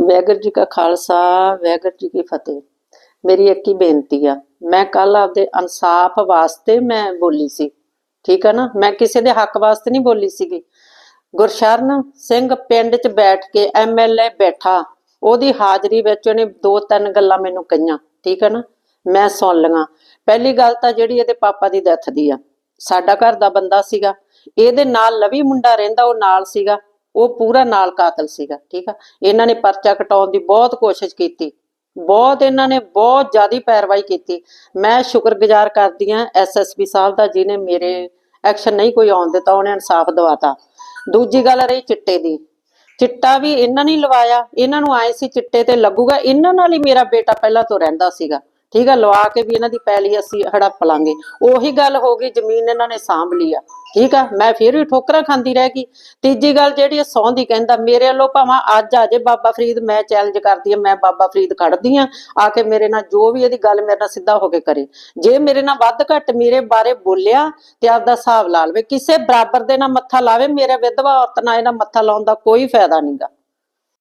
ਵਾਹਿਗੁਰੂ ਜੀ ਕਾ ਖਾਲਸਾ ਵਾਹਿਗੁਰੂ ਜੀ ਕੀ ਫਤਿਹ। ਮੇਰੀ ਇੱਕ ਹੀ ਬੇਨਤੀ ਆ। ਮੈਂ ਕੱਲ ਆਪਦੇ ਇਨਸਾਫ ਵਾਸਤੇ ਮੈਂ ਬੋਲੀ ਸੀ। ਠੀਕ ਆ ਨਾ? ਮੈਂ ਕਿਸੇ ਦੇ ਹੱਕ ਵਾਸਤੇ ਨਹੀਂ ਬੋਲੀ ਸੀਗੀ। ਗੁਰਸ਼ਰਨ ਸਿੰਘ ਪਿੰਡ 'ਚ ਬੈਠ ਕੇ ਐਮਐਲਏ ਬੈਠਾ। ਉਹਦੀ ਹਾਜ਼ਰੀ ਵਿੱਚ ਉਹਨੇ ਦੋ ਤਿੰਨ ਗੱਲਾਂ ਮੈਨੂੰ ਕਹੀਆਂ। ਠੀਕ ਆ ਨਾ? ਮੈਂ ਸੁਣ ਲਈਆਂ ਪਹਿਲੀ ਗੱਲ ਤਾਂ ਜਿਹੜੀ ਇਹਦੇ ਪਾਪਾ ਦੀ ਡੈਥ ਦੀ ਆ। ਸਾਡਾ ਘਰ ਦਾ ਬੰਦਾ ਸੀਗਾ। ਇਹਦੇ ਨਾਲ ਲਵੀ ਮੁੰਡਾ ਰਹਿੰਦਾ, ਉਹ ਨਾਲ ਸੀਗਾ। ਉਹ ਪੂਰਾ ਨਾਲ ਕਾਤਲ ਸੀਗਾ, ਠੀਕ ਆ? ਇਹਨਾਂ ਨੇ ਪਰਚਾ ਕਟਾਉਣ ਦੀ ਬਹੁਤ ਕੋਸ਼ਿਸ਼ ਕੀਤੀ। ਬਹੁਤ ਇਹਨਾਂ ਨੇ ਬਹੁਤ ਜ਼ਿਆਦੀ ਪੈਰਵਾਈ ਕੀਤੀ। ਮੈਂ ਸ਼ੁਕਰਗੁਜ਼ਾਰ ਕਰਦੀ ਆ ਐਸਐਸਪੀ ਸਾਹਿਬ ਦਾ ਜਿਨੇ ਮੇਰੇ ਐਕਸ਼ਨ ਨਹੀਂ ਕੋਈ ਆਉਣ ਦਿੱਤਾ, ਉਹਨੇ ਇਨਸਾਫ ਦਿਵਾਤਾ। ਦੂਜੀ ਗੱਲ ਰਹੀ ਚਿੱਟੇ ਦੀ। ਚਿੱਟਾ ਵੀ ਇਹਨਾਂ ਨੇ ਲਵਾਇਆ। ਇਹਨਾਂ ਨੂੰ ਆਏ ਸੀ ਚਿੱਟੇ ਤੇ ਲੱਗੂਗਾ। ਇਹਨਾਂ ਨਾਲ ਹੀ ਮੇਰਾ ਬੇਟਾ ਪਹਿਲਾਂ ਤੋਂ ਰਹਿੰਦਾ ਸੀਗਾ। ਠੀਕ ਆ, ਲਵਾ ਕੇ ਵੀ ਇਹਨਾਂ ਦੀ ਪੈਲੀ ਅਸੀਂ ਹੜੱਪ ਲਾਂਗੇ। ਉਹੀ ਗੱਲ ਹੋ ਗਈ, ਜ਼ਮੀਨ ਇਹਨਾਂ ਨੇ ਸਾਂਭ ਲਈ ਆ। ਠੀਕ ਆ, ਮੈਂ ਫਿਰ ਵੀ ਠੋਕਰਾਂ ਖਾਂਦੀ ਰਹਿ ਗਈ। ਤੀਜੀ ਗੱਲ ਜਿਹੜੀ ਇਹ ਸਹੁੰ ਦੀ ਕਹਿੰਦਾ, ਮੇਰੇ ਵੱਲੋਂ ਭਾਵਾਂ ਅੱਜ ਆ ਜੇ ਬਾਬਾ ਫਰੀਦ, ਮੈਂ ਚੈਲੰਜ ਕਰਦੀ ਆ, ਮੈਂ ਬਾਬਾ ਫਰੀਦ ਕੱਢਦੀ ਆ ਆ ਕੇ ਮੇਰੇ ਨਾਲ ਜੋ ਵੀ ਇਹਦੀ ਗੱਲ ਮੇਰੇ ਨਾਲ ਸਿੱਧਾ ਹੋ ਕੇ ਕਰੇ। ਜੇ ਮੇਰੇ ਨਾਲ ਵੱਧ ਘੱਟ ਮੇਰੇ ਬਾਰੇ ਬੋਲਿਆ ਤੇ ਆਪਦਾ ਹਿਸਾਬ ਲਾ ਲਵੇ। ਕਿਸੇ ਬਰਾਬਰ ਦੇ ਨਾਲ ਮੱਥਾ ਲਾਵੇ, ਮੇਰੇ ਵਿਧਵਾ ਔਰਤ ਨਾਲ ਇਹਨਾਂ ਮੱਥਾ ਲਾਉਣ ਦਾ ਕੋਈ ਫਾਇਦਾ ਨਹੀਂਗਾ